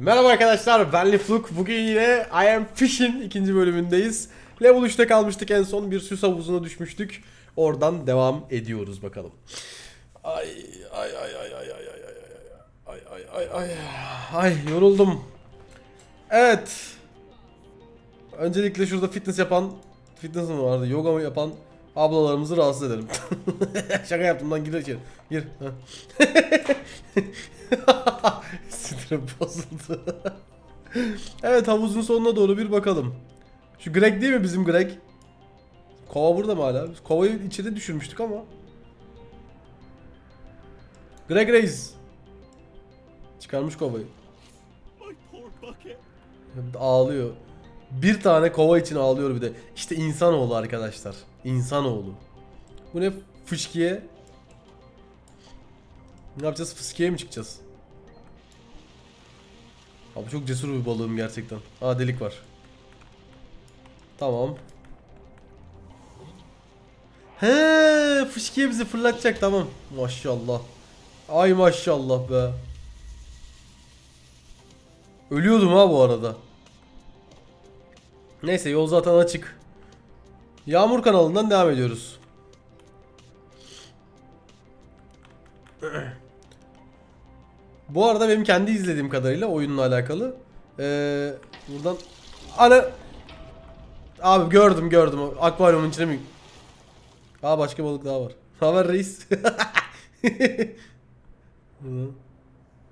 Merhaba arkadaşlar ben Lifluk. Bugün yine I Am Fishing ikinci bölümündeyiz. Level 3'te kalmıştık en son bir süs havuzuna düşmüştük. Oradan devam ediyoruz bakalım. Ay ay ay ay ay ay ay ay ay ay ay ay ay yoruldum. Evet. Öncelikle şurada fitness yapan fitness mi vardı? Yoga mı yapan ablalarımızı rahatsız edelim. Şaka yaptım lan gir içeri. Gir. Sinirim bozuldu. evet havuzun sonuna doğru bir bakalım. Şu Greg değil mi bizim Greg? Kova burada mı hala? Kovayı içine düşürmüştük ama. Greg Reis. Çıkarmış kovayı. Ağlıyor. Bir tane kova için ağlıyor bir de. İşte insanoğlu arkadaşlar. İnsanoğlu. Bu ne fışkiye? Ne yapacağız? Fıskiye mi çıkacağız? Abi çok cesur bir balığım gerçekten. Aa delik var. Tamam. He, fışkiye bizi fırlatacak tamam. Maşallah. Ay maşallah be. Ölüyordum ha bu arada. Neyse yol zaten açık. Yağmur kanalından devam ediyoruz. Bu arada benim kendi izlediğim kadarıyla oyunla alakalı. Ee, buradan ana Abi gördüm gördüm. Akvaryumun içine mi? Aa başka balık daha var. Haber reis.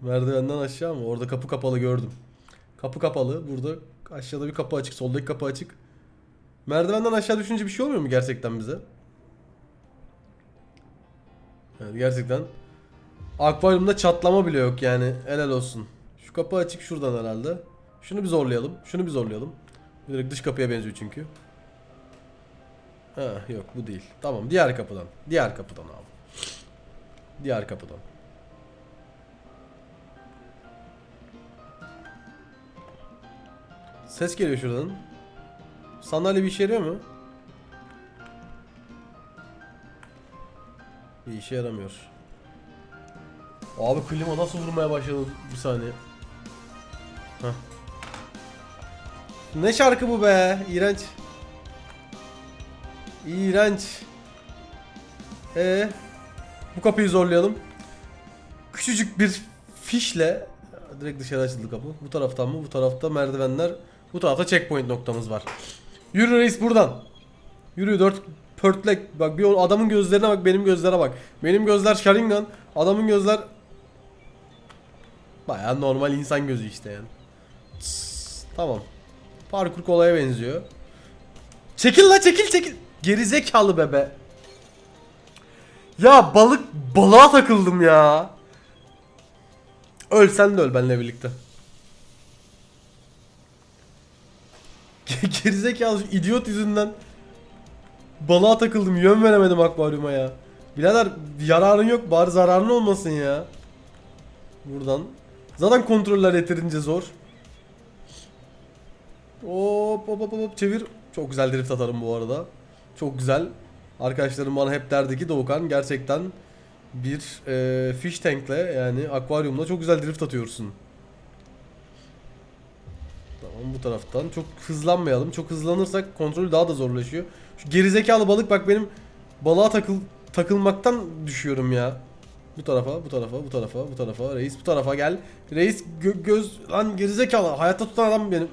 Merdivenden aşağı mı? Orada kapı kapalı gördüm. Kapı kapalı. Burada aşağıda bir kapı açık. Soldaki kapı açık. Merdivenden aşağı düşünce bir şey olmuyor mu gerçekten bize? Evet gerçekten. Akvaryumda çatlama bile yok yani. Helal olsun. Şu kapı açık şuradan herhalde. Şunu bir zorlayalım. Şunu bir zorlayalım. Direkt dış kapıya benziyor çünkü. Ha yok bu değil. Tamam diğer kapıdan. Diğer kapıdan abi. Diğer kapıdan. Ses geliyor şuradan. Sandalye bir işe yarıyor mu? Bir işe yaramıyor. Abi klima nasıl vurmaya başladı bir saniye. Heh. Ne şarkı bu be? İğrenç. İğrenç. Ee, bu kapıyı zorlayalım. Küçücük bir fişle direkt dışarı açıldı kapı. Bu taraftan mı? Bu tarafta merdivenler. Bu tarafta checkpoint noktamız var. Yürü reis buradan. Yürü dört pörtlek. Bak bir adamın gözlerine bak benim gözlere bak. Benim gözler Sharingan. Adamın gözler Baya normal insan gözü işte yani. Tamam. Parkur kolaya benziyor. Çekil la çekil çekil. Gerizekalı bebe. Ya balık balığa takıldım ya. Öl sen de öl benimle birlikte. Gerizekalı idiot yüzünden balığa takıldım. Yön veremedim akvaryuma ya. Birader yararın yok bari zararın olmasın ya. Buradan. Zaten kontroller yeterince zor. Hop hop hop hop çevir. Çok güzel drift atarım bu arada. Çok güzel. Arkadaşlarım bana hep derdi ki Doğukan gerçekten bir e, fish tank'le yani akvaryumla çok güzel drift atıyorsun. Tamam bu taraftan. Çok hızlanmayalım. Çok hızlanırsak kontrol daha da zorlaşıyor. Şu gerizekalı balık bak benim balığa takıl takılmaktan düşüyorum ya. Bu tarafa, bu tarafa, bu tarafa, bu tarafa. Reis bu tarafa gel. Reis gö- göz lan gerizekalı. Hayatta tutan adam benim.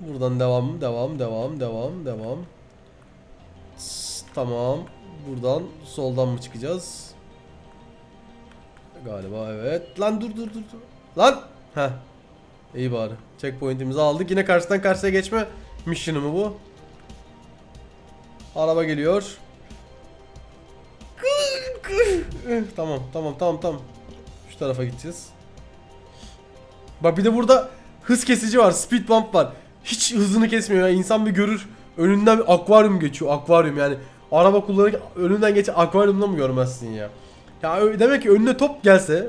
Buradan devam, devam, devam, devam, devam. Tamam. Buradan soldan mı çıkacağız? Galiba evet. Lan dur dur dur dur. Lan. Heh. İyi bari. Checkpoint'imizi aldık. Yine karşıdan karşıya geçme mission'ı mı bu? Araba geliyor. Eh, tamam tamam tamam tamam. Şu tarafa gideceğiz. Bak bir de burada hız kesici var. Speed bump var. Hiç hızını kesmiyor ya. İnsan bir görür. Önünden bir akvaryum geçiyor. Akvaryum yani. Araba kullanırken önünden geçen akvaryumda mı görmezsin ya? Ya demek ki önüne top gelse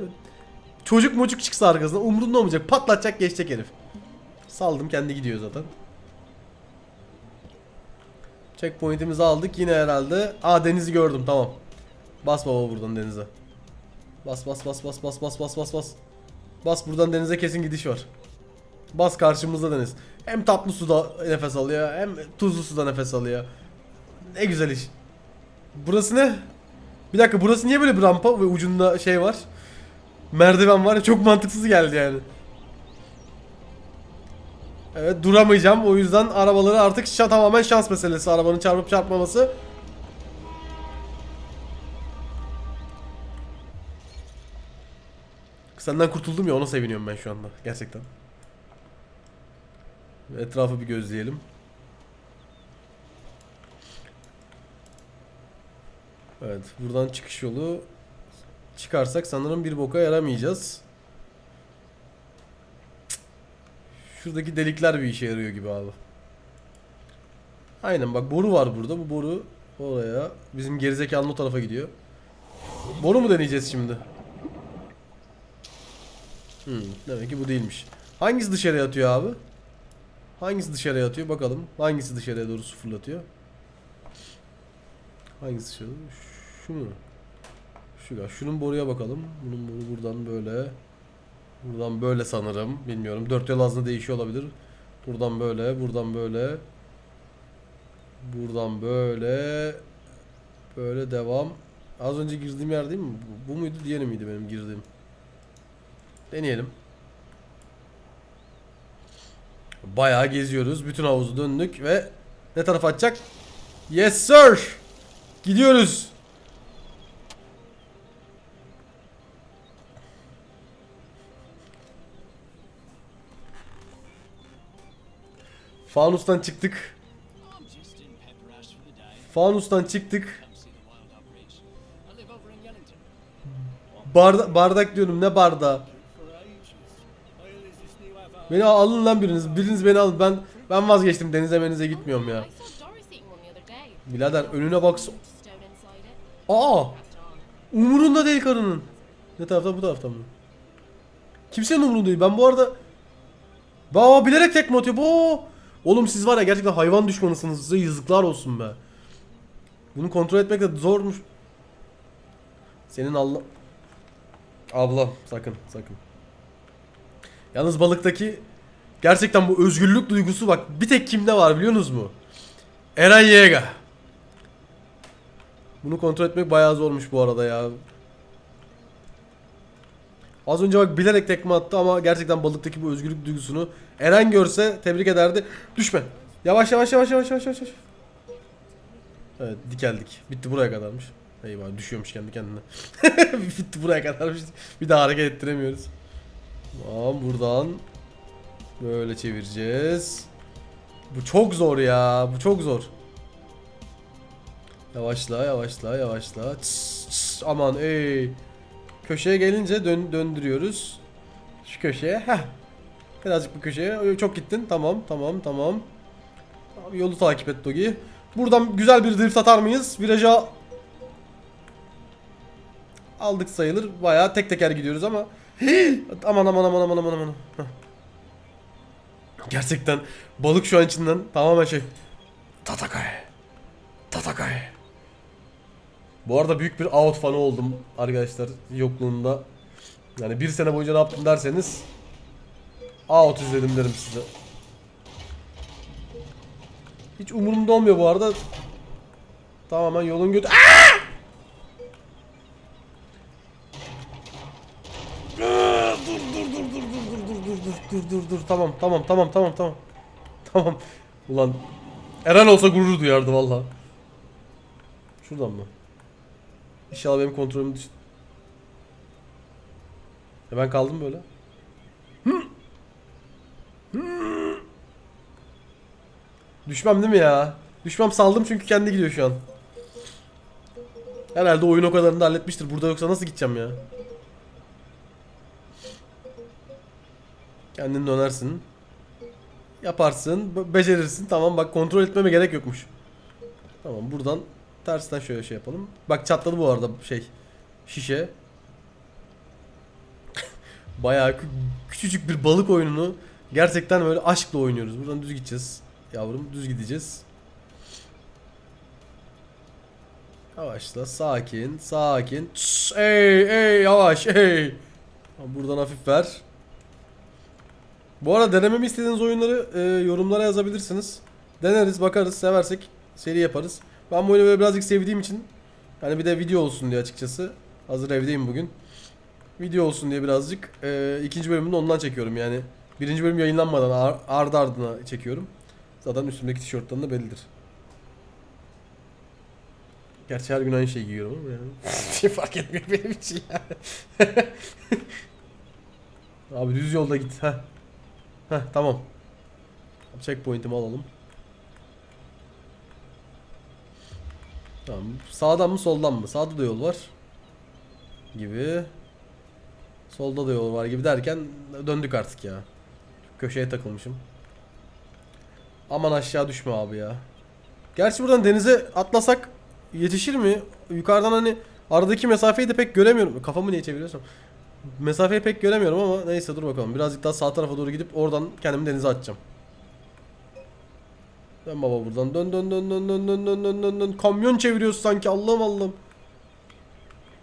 çocuk mocuk çıksa arkasına umurunda olmayacak. Patlatacak geçecek herif. Saldım kendi gidiyor zaten. Checkpoint'imizi aldık yine herhalde. Aa denizi gördüm tamam. Bas baba buradan denize. Bas bas bas bas bas bas bas bas bas. Bas buradan denize kesin gidiş var. Bas karşımızda deniz. Hem tatlı suda nefes alıyor hem tuzlu suda nefes alıyor. Ne güzel iş. Burası ne? Bir dakika burası niye böyle bir rampa ve ucunda şey var? Merdiven var ya çok mantıksız geldi yani. Evet duramayacağım o yüzden arabaları artık şa- tamamen şans meselesi arabanın çarpıp çarpmaması. Senden kurtuldum ya ona seviniyorum ben şu anda gerçekten. Etrafı bir gözleyelim. Evet buradan çıkış yolu çıkarsak sanırım bir boka yaramayacağız. Şuradaki delikler bir işe yarıyor gibi abi. Aynen bak boru var burada. Bu boru oraya bizim gerizekalı o tarafa gidiyor. Boru mu deneyeceğiz şimdi? Hmm, demek ki bu değilmiş. Hangisi dışarıya atıyor abi? Hangisi dışarıya atıyor bakalım. Hangisi dışarıya doğru su fırlatıyor? Hangisi dışarı? Şu mu? Şu. Şunun boruya bakalım. Bunun boru buradan böyle. Buradan böyle sanırım. Bilmiyorum. Dört yol aslında değişiyor olabilir. Buradan böyle. Buradan böyle. Buradan böyle. Böyle devam. Az önce girdiğim yer değil mi? Bu, bu muydu diğeri miydi benim girdiğim? Deneyelim. Bayağı geziyoruz. Bütün havuzu döndük ve ne taraf atacak? Yes sir. Gidiyoruz. Fanustan çıktık. Fanustan çıktık. Barda bardak diyorum ne bardağı? Beni alın lan biriniz. Biriniz beni alın. Ben ben vazgeçtim. Denize menize gitmiyorum ya. Birader önüne bak. Aa! Umurunda değil karının. Ne taraftan bu taraftan mı? Kimsenin umurunda değil. Ben bu arada Ba bilerek tekme atıyor. Bu. Oğlum siz var ya gerçekten hayvan düşmanısınız. Size yazıklar olsun be. Bunu kontrol etmek de zormuş. Senin Allah Abla sakın sakın. Yalnız balıktaki gerçekten bu özgürlük duygusu bak bir tek kimde var biliyorsunuz mu? Eren Yeager. Bunu kontrol etmek bayağı zormuş bu arada ya. Az önce bak bilerek tekme attı ama gerçekten balıktaki bu özgürlük duygusunu Eren görse tebrik ederdi. Düşme. Yavaş yavaş yavaş yavaş yavaş yavaş. Evet dikeldik. Bitti buraya kadarmış. Eyvah düşüyormuş kendi kendine. Bitti buraya kadarmış. Bir daha hareket ettiremiyoruz. Tamam buradan böyle çevireceğiz. Bu çok zor ya. Bu çok zor. Yavaşla yavaşla yavaşla. Çıs, çıs, aman ey. Köşeye gelince dön, döndürüyoruz. Şu köşeye. Heh. Birazcık bu köşeye. Çok gittin. Tamam tamam tamam. Tamam, Yolu takip et Dogi. Buradan güzel bir drift atar mıyız? Viraja aldık sayılır. Bayağı tek teker gidiyoruz ama. aman aman aman aman aman aman. Gerçekten balık şu an içinden tamamen şey. Tatakay. Tatakay. Bu arada büyük bir out fanı oldum arkadaşlar yokluğunda. Yani bir sene boyunca ne yaptım derseniz out izledim derim size. Hiç umurumda olmuyor bu arada. Tamamen yolun götü. Aa! Dur dur dur dur dur dur dur dur dur dur dur dur tamam tamam tamam tamam tamam tamam ulan Eren olsa gurur duyardı valla şuradan mı İnşallah benim kontrolüm düş... E ben kaldım böyle. Düşmem değil mi ya? Düşmem saldım çünkü kendi gidiyor şu an. Herhalde oyun o kadarını da halletmiştir. Burada yoksa nasıl gideceğim ya? Kendin dönersin. Yaparsın. be- Becerirsin. Tamam bak kontrol etmeme gerek yokmuş. Tamam buradan tersten şöyle şey yapalım. Bak çatladı bu arada şey. Şişe. Bayağı kü- küçücük bir balık oyununu gerçekten böyle aşkla oynuyoruz. Buradan düz gideceğiz. Yavrum düz gideceğiz. Yavaşla sakin sakin. Tss, ey ey yavaş ey. Buradan hafif ver. Bu arada denememi istediğiniz oyunları e, yorumlara yazabilirsiniz. Deneriz, bakarız, seversek seri yaparız. Ben bu oyunu böyle birazcık sevdiğim için hani bir de video olsun diye açıkçası. Hazır evdeyim bugün. Video olsun diye birazcık e, ikinci bölümünü ondan çekiyorum yani. Birinci bölüm yayınlanmadan ar- ardı ardına çekiyorum. Zaten üstümdeki tişörtten de bellidir. Gerçi her gün aynı şeyi giyiyorum ama yani. şey fark etmiyor benim için yani. Abi düz yolda git. Heh. Heh tamam. Checkpoint'imi alalım. Tamam. Sağdan mı soldan mı? Sağda da yol var. Gibi. Solda da yol var gibi derken döndük artık ya. Köşeye takılmışım. Aman aşağı düşme abi ya. Gerçi buradan denize atlasak yetişir mi? Yukarıdan hani aradaki mesafeyi de pek göremiyorum. Kafamı niye çeviriyorsam. Mesafeyi pek göremiyorum ama neyse dur bakalım. Birazcık daha sağ tarafa doğru gidip oradan kendimi denize atacağım. Dön baba buradan. Dön dön dön dön dön dön dön dön dön dön. Kamyon çeviriyoruz sanki. Allah'ım Allah'ım.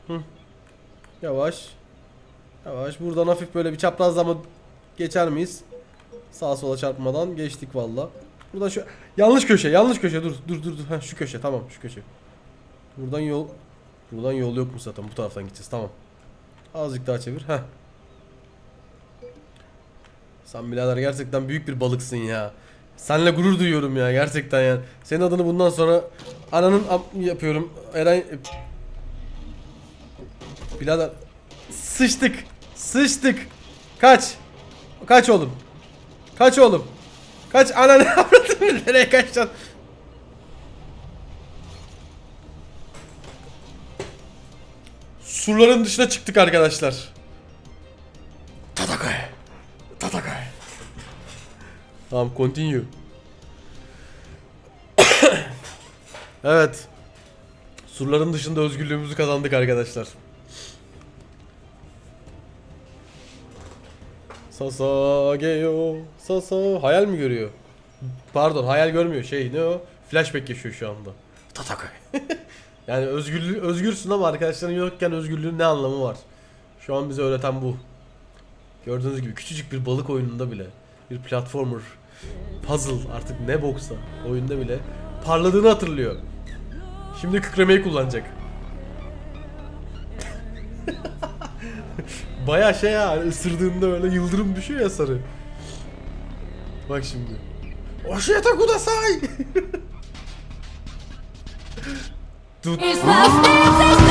Hı. Yavaş. Yavaş. Buradan hafif böyle bir çaprazlama geçer miyiz? Sağa sola çarpmadan geçtik valla. Buradan şu yanlış köşe, yanlış köşe. Dur, dur, dur, dur. Heh, şu köşe tamam, şu köşe. Buradan yol Buradan yol yok mu zaten? Bu taraftan gideceğiz. Tamam. Azıcık daha çevir. Heh. Sen birader gerçekten büyük bir balıksın ya. Seninle gurur duyuyorum ya gerçekten yani. Senin adını bundan sonra ananın yapıyorum. Eren Birader sıçtık. Sıçtık. Kaç. Kaç oğlum. Kaç oğlum. Kaç ananı avradını nereye kaçacaksın? Surların dışına çıktık arkadaşlar. Tatakay. Tatakay. Tamam continue. evet. Surların dışında özgürlüğümüzü kazandık arkadaşlar. Sasageo Sasa hayal mi görüyor? Pardon hayal görmüyor şey ne o? Flashback yaşıyor şu anda. Tatakay. yani özgürlü özgürsün ama arkadaşların yokken özgürlüğün ne anlamı var? Şu an bize öğreten bu. Gördüğünüz gibi küçücük bir balık oyununda bile bir platformer puzzle artık ne boksa oyunda bile parladığını hatırlıyor. Şimdi kükremeyi kullanacak. Baya şey ya hani ısırdığında öyle yıldırım düşüyor ya sarı. Bak şimdi. Oshiyata kudasai. It's